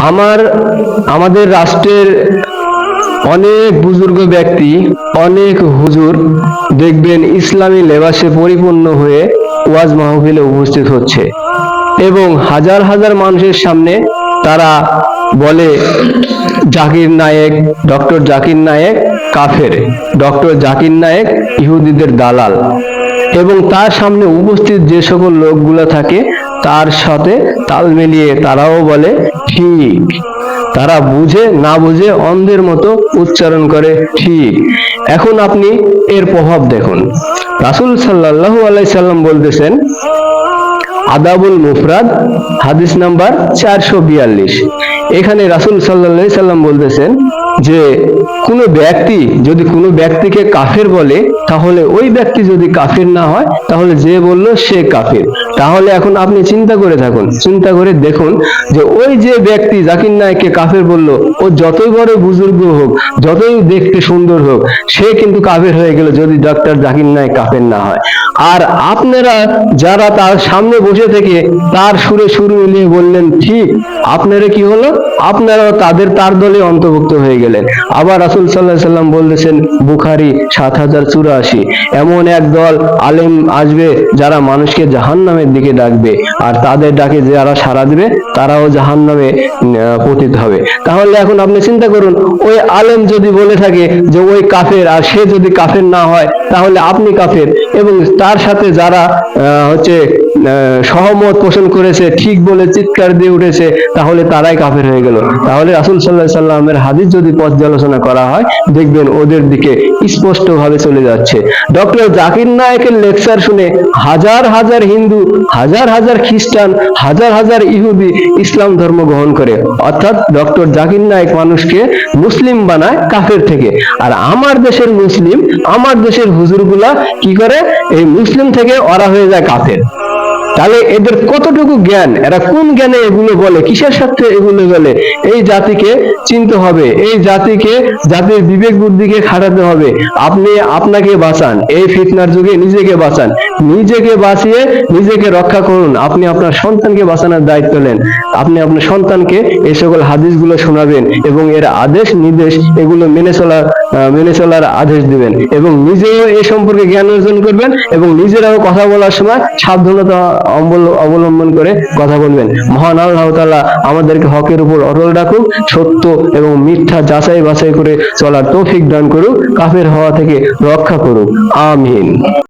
আমার, আমাদের রাষ্ট্রের অনেক বুজুর্গ ব্যক্তি, অনেক হুজুর দেখবেন ইসলামী লেবাসে পরিপূর্ণ হয়ে ওয়াজ মাহফিলে উপস্থিত হচ্ছে এবং হাজার হাজার মানুষের সামনে তারা বলে, জাকির নায়েক, ডক্টর জাকির নায়েক কাফের, ডক্টর জাকির নায়েক ইহুদিদের দালাল। এবং তার সামনে উপস্থিত যে সকল লোকগুলো থাকে, তার সাথে তাল মিলিয়ে তারাও বলে, ঠিক। তারা বুঝে, না বুঝে অন্ধের মতো উচ্চারণ করে, ঠিক। এখন আপনি এর প্রভাব দেখুন। রাসূল সাল্লাল্লাহু আলাইহি সাল্লাম বলতেছেন, আদাবুল মুফরাদ, হাদিস নাম্বার চারশো বিয়াল্লিশ। এখানে রাসূল আলাইহি সাল্লাম বলতেছেন যে কোনো ব্যক্তি যদি কোনো ব্যক্তিকে কাফের বলে, তাহলে ওই ব্যক্তি যদি কাফের না হয়, তাহলে যে বলল সে কাফের। তাহলে এখন আপনি চিন্তা করে থাকুন, চিন্তা করে দেখুন যে ওই যে ব্যক্তি জাকির নায়ককে কাফের বলল, ও যতই বড় বুজুর্গ হোক, যতই দেখতে সুন্দর হোক, সে কিন্তু কাফের হয়ে গেল যদি ডক্টর জাকির নায়ক কাফের না হয়। আর আপনারা যারা তার সামনে বসে থেকে তার সুরে সুর মিলিয়ে বললেন, ঠিক, আপনারা কি হলো? আপনারাও তাদের, তার দলে অন্তর্ভুক্ত হয়ে গেলেন। আবার রাসুল সাল্লাহ সাল্লাম বলতেছেন, বুখারি সাত হাজার চুরাশি। এমন এক দল আলেম আসবে যারা মানুষকে জাহান নামের দিকে ডাকবে আর তাদের ডাকে যারা সাড়া দিবে, তারাও জাহান নামে পতিত হবে। তাহলে এখন আপনি চিন্তা করুন, ওই আলেম যদি বলে থাকে যে ওই কাফের আর সে যদি কাফের না হয়, তাহলে আপনি কাফের। এবং তার সাথে যারা হচ্ছে সহমত পোষণ করেছে, ঠিক বলে চিৎকার দিয়ে উঠেছে, তাহলে তারাই কাফের হয়ে গেল। তাহলে রাসুল সাল্লাহ সাল্লামের হাদিস যদি পর্যালোচনা করা হয়, দেখবেন ওদের দিকে স্পষ্ট ভাবে চলে যাচ্ছে। ডক্টর জাকির নায়কের লেকচার শুনে হাজার হাজার হিন্দু, হাজার হাজার খ্রিস্টান, হাজার হাজার ইহুদি ইসলাম ধর্ম গ্রহণ করে। অর্থাৎ ডক্টর জাকির নায়ক মানুষকে মুসলিম বানায় কাফের থেকে। আর আমার দেশের মুসলিম, আমার দেশের হুজুরগুলা কি করে? এই মুসলিম থেকে ওরা হয়ে যায় কাফের। তাহলে এদের কতটুকু জ্ঞান? এরা কোন জ্ঞানে এগুলো বলে? কিসের সাথে এগুলো বলে? এই জাতিকে চিনতে হবে। এই জাতিকে, জাতির বিবেক বুদ্ধিকে খাটাতে হবে। আপনি আপনাকে বাঁচান। এই ফিতনার যুগে নিজেকে বাঁচান। নিজেকে বাঁচিয়ে নিজেকে রক্ষা করুন। আপনি আপনার সন্তানকে বাঁচানোর দায়িত্ব নেন। আপনি আপনার সন্তানকে এই সকল হাদিসগুলো শোনাবেন এবং এর আদেশ, নির্দেশ এগুলো মেনে চলার মেনে চলার আদেশ দিবেন এবং নিজেও এই সম্পর্কে জ্ঞান অর্জন করবেন এবং নিজেরাও কথা বলার সময় সাবধানতা অবলম্বন করে কথা বলবেন। মহান আল্লাহ তালা আমাদেরকে হকের উপর অটল রাখুক, সত্য এবং মিথ্যা যাচাই বাছাই করে চলার তৌফিক দান করুক, কাফের হওয়া থেকে রক্ষা করুক। আমিন।